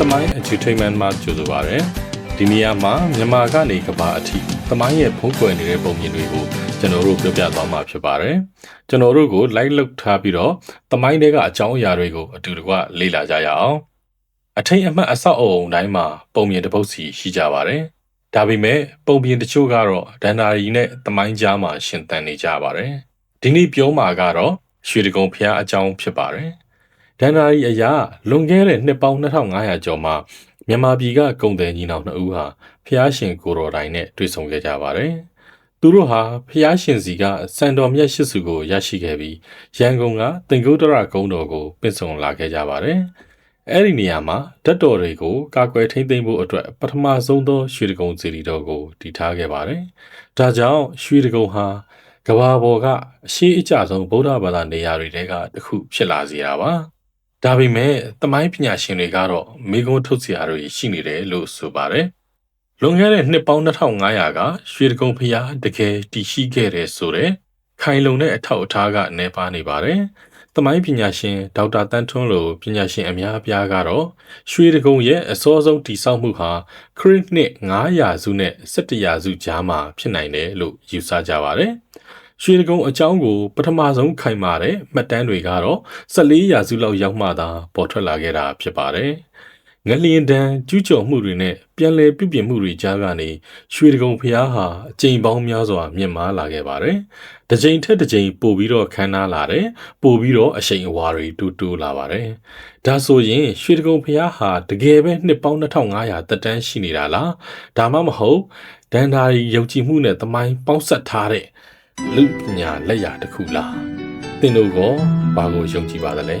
သမိုင်း entertainment မှာကြိုဆိုပါရစေ။ဒီနေရာမှာမြန်မာကနေကဘာအထိသမိုင်းရဲ့ဖုံးကွယ်နေတဲ့ပုံမြင်တွေကိုကျွန်တော်တို့ပြောပြသွားမှာဖြစ်ပါတယ်။ကျွန်တော်တို့ကို like လုပ်ထားပြီးတော့သမိုင်းတွေကအကြောင်းအရာတွေကိုအတူတကွလေ့လာကြရအောင်။အထိတ်အမှတ်အဆောက်အုံတိုင်းမှာပုံမြင်တစ်ပုတ်စီရှိကြပါတယ်။ဒါပေမဲ့ပုံပြင်တချို့ကတော့ဒန္နာရီနဲ့သမိုင်းကြားမှာရှင်သန်နေကြပါတယ်။ဒီနေ့ပြောမှာကတော့ရွှေတကုံဖျားအကြောင်းဖြစ်ပါတယ်။ ဒန်နာရီအရာလွန်ခဲ့တဲ့နှစ်ပေါင်း2500ကျော်မှာမြန်မာပြည်ကကုန်တယ်ညီနောင်နှစ်ဦးဟာဖျားရှင်ကိုတော်တိုင်နဲ့တွေ့ဆုံခဲ့ကြပါတယ်။သူတို့ဟာဖျားရှင်စီကစံတော်မြတ်ရှိစုကိုရရှိခဲ့ပြီးရန်ကုန်ကတင်ကုတ်တရကုန်းတော်ကိုပင့်ဆောင်လာခဲ့ကြပါတယ်။အဲ့ဒီနေရာမှာဓာတ်တော်တွေကိုကာကွယ်ထိန်းသိမ်းဖို့အတွက်ပထမဆုံးသောရွှေတကုံစီရီတော်ကိုတည်ထားခဲ့ပါတယ်။ဒါကြောင့်ရွှေတကုံဟာကဘာပေါ်ကအရှိအကျဆုံးဗုဒ္ဓဘာသာနေရာတွေထဲကတစ်ခုဖြစ်လာစေတာပါ။ ဒါပေမဲ့သမိုင်းပညာရှင်တွေကတော့မိကုံးထုတ်စရာတွေရှိနေတယ်လို့ဆိုပါတယ်။လွန်ခဲ့တဲ့နှစ်ပေါင်း2500ကရွှေတကုံဖျားတကယ်တည်ရှိခဲ့တယ်ဆိုတဲ့ခိုင်လုံတဲ့အထောက်အထားကနေပါနေပါတယ်။သမိုင်းပညာရှင်ဒေါက်တာတန်းထွန်းလိုပညာရှင်အများအပြားကတော့ရွှေတကုံရဲ့အစောဆုံးတည်ဆောက်မှုဟာခရစ်နှစ်900စုနဲ့17ရာစုကြားမှာဖြစ်နိုင်တယ်လို့ယူဆကြပါတယ်။ ရွှေတကုံအကြောင်းကိုပထမဆုံးခိုင်မာတဲ့မှတ်တမ်းတွေကတော့14ရာစုလောက်ရောက်မှသာပေါ်ထွက်လာခဲ့တာဖြစ်ပါတယ်။ငလျင်တန်းကျူးကျော်မှုတွေနဲ့ပြန်လည်ပြုပြင်မှုတွေကြားကနေရွှေတကုံဖျားဟာအကြိမ်ပေါင်းများစွာမြင့်မားလာခဲ့ပါတယ်။တစ်ကြိမ်ထက်တစ်ကြိမ်ပို့ပြီးတော့ခမ်းနားလာတယ်။ပို့ပြီးတော့အရှိန်အဝါတွေတူတူလာပါတယ်။ဒါဆိုရင်ရွှေတကုံဖျားဟာတကယ်ပဲနှစ်ပေါင်း2500တက်တန်းရှိနေတာလား။ဒါမှမဟုတ်ဒန်ဒါရီယုံကြည်မှုနဲ့သမိုင်းပေါင်းဆက်ထားတဲ့ လူပညာလက်ရာတစ်ခုလားသင်တို့ကဘာကိုယုံကြည်ပါသလဲ